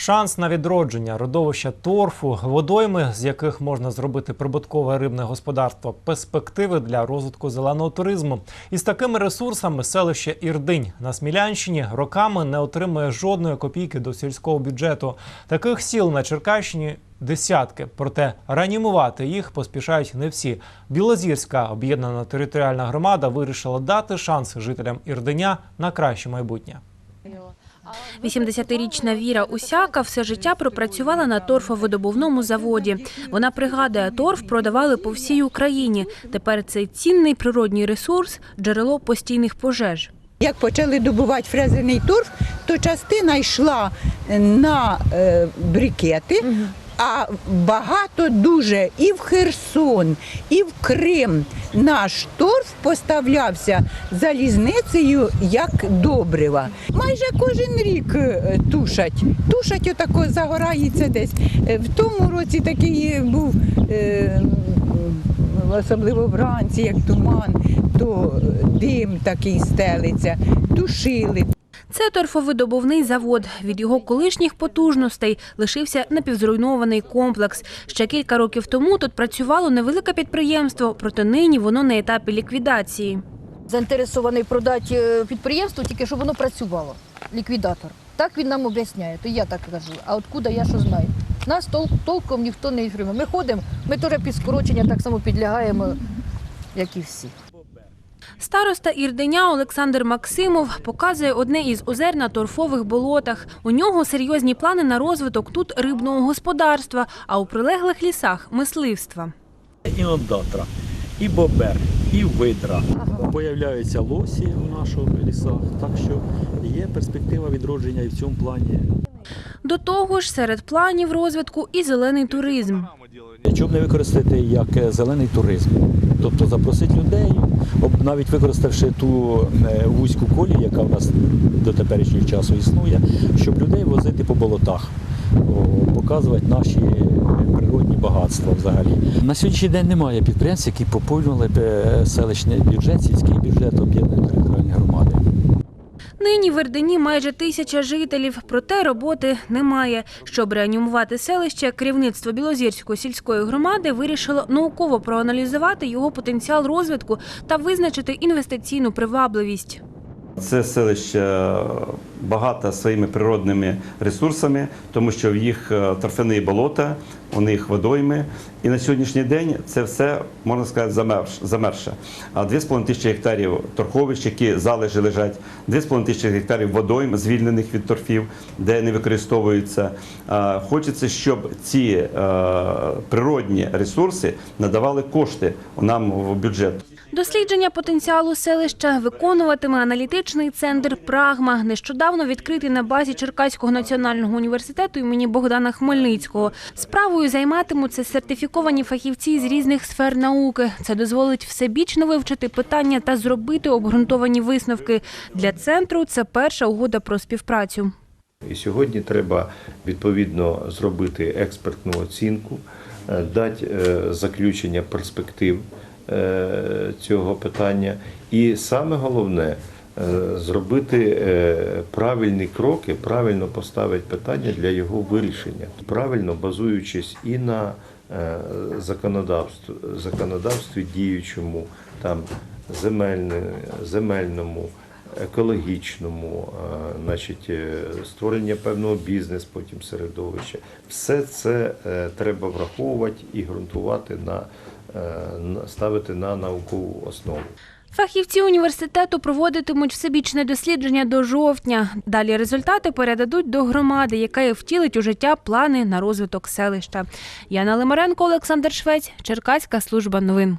Шанс на відродження родовища торфу, водойми, з яких можна зробити прибуткове рибне господарство, перспективи для розвитку зеленого туризму. Із такими ресурсами селище Ірдинь на Смілянщині роками не отримує жодної копійки до сільського бюджету. Таких сіл на Черкащині десятки. Проте реанімувати їх поспішають не всі. Білозірська об'єднана територіальна громада вирішила дати шанс жителям Ірденя на краще майбутнє. 80-річна Віра Усяка все життя пропрацювала на торфовидобувному заводі. Вона пригадує, торф продавали по всій Україні. Тепер цей цінний природній ресурс – джерело постійних пожеж. Як почали добувати фрезерний торф, то частина йшла на е, брикети, а багато дуже і в Херсон, і в Крим наш торф поставлявся залізницею як добрива. Майже кожен рік е, тушать. Тушать отако загорається десь. Е, В тому році такий був. Е, Особливо вранці, як туман, то дим такий стелиться, тушили. Це торфовидобувний завод. Від його колишніх потужностей лишився напівзруйнований комплекс. Ще кілька років тому тут працювало невелике підприємство, проте нині воно на етапі ліквідації. заінтересований продати е, підприємство, тільки щоб воно працювало. Ліквідатор. Так він нам об'ясняє, то я так кажу. А откуда я що знаю? Нас тол- толком ніхто не інформує. Ми ходимо, ми теж під скорочення так само підлягаємо, як і всі. Староста Ірденя Олександр Максимов показує одне із озер на торфових болотах. У нього серйозні плани на розвиток тут рибного господарства, а у прилеглих лісах мисливства. і ондатра, і бобер, і видра. Появляються лосі в наших лісах, так що є перспектива відродження і в цьому плані. До того ж, серед планів розвитку і зелений туризм. Чому не використати як е, зелений туризм? Тобто запросити людей, навіть використавши ту е, вузьку колію, яка в нас до теперішнього часу існує, щоб людей возити по болотах, показувати наші природні багатства взагалі. На сьогоднішній день немає підприємств, які поповнювали б е, селищний бюджет, сільський бюджет об'єднаної територіальної громади. Нині в Ірдені майже тисяча жителів, проте роботи немає. Щоб реанімувати селище, керівництво Білозірської сільської громади вирішило науково проаналізувати його потенціал розвитку та визначити інвестиційну привабливість. Це селище багато своїми природними ресурсами, тому що в їх е, торфяні болота, у них водойми. І на сьогоднішній день це все, можна сказати, замерш- замерше. А 2,5 тисячі гектарів торфовищ, які залежі лежать, 2,5 тисячі гектарів водойм, звільнених від торфів, де не використовуються. Хочеться, щоб ці е, природні ресурси надавали кошти нам в бюджет. Дослідження потенціалу селища виконуватиме аналітичний центр Прагма, нещодавно відкритий на базі Черкаського національного університету імені Богдана Хмельницького. Справою займатимуться сертифіковані фахівці з різних сфер науки. Це дозволить всебічно вивчити питання та зробити обґрунтовані висновки. Для центру це перша угода про співпрацю. І сьогодні треба відповідно зробити експертну оцінку, е, дати е, заключення перспектив е, цього питання. І саме головне зробити е, правильні кроки, правильно поставити питання для його вирішення, правильно базуючись і на е, законодавстві, законодавстві діючому, там земельному екологічному, е, значить, е, створення певного бізнес, потім середовища. Все це е, треба враховувати і ґрунтувати е, на- ставити на наукову основу. Фахівці університету проводитимуть всебічне дослідження до жовтня. Далі результати передадуть до громади, яка втілить у життя плани на розвиток селища. Яна Лимаренко, Олександр Швець, Черкаська служба новин.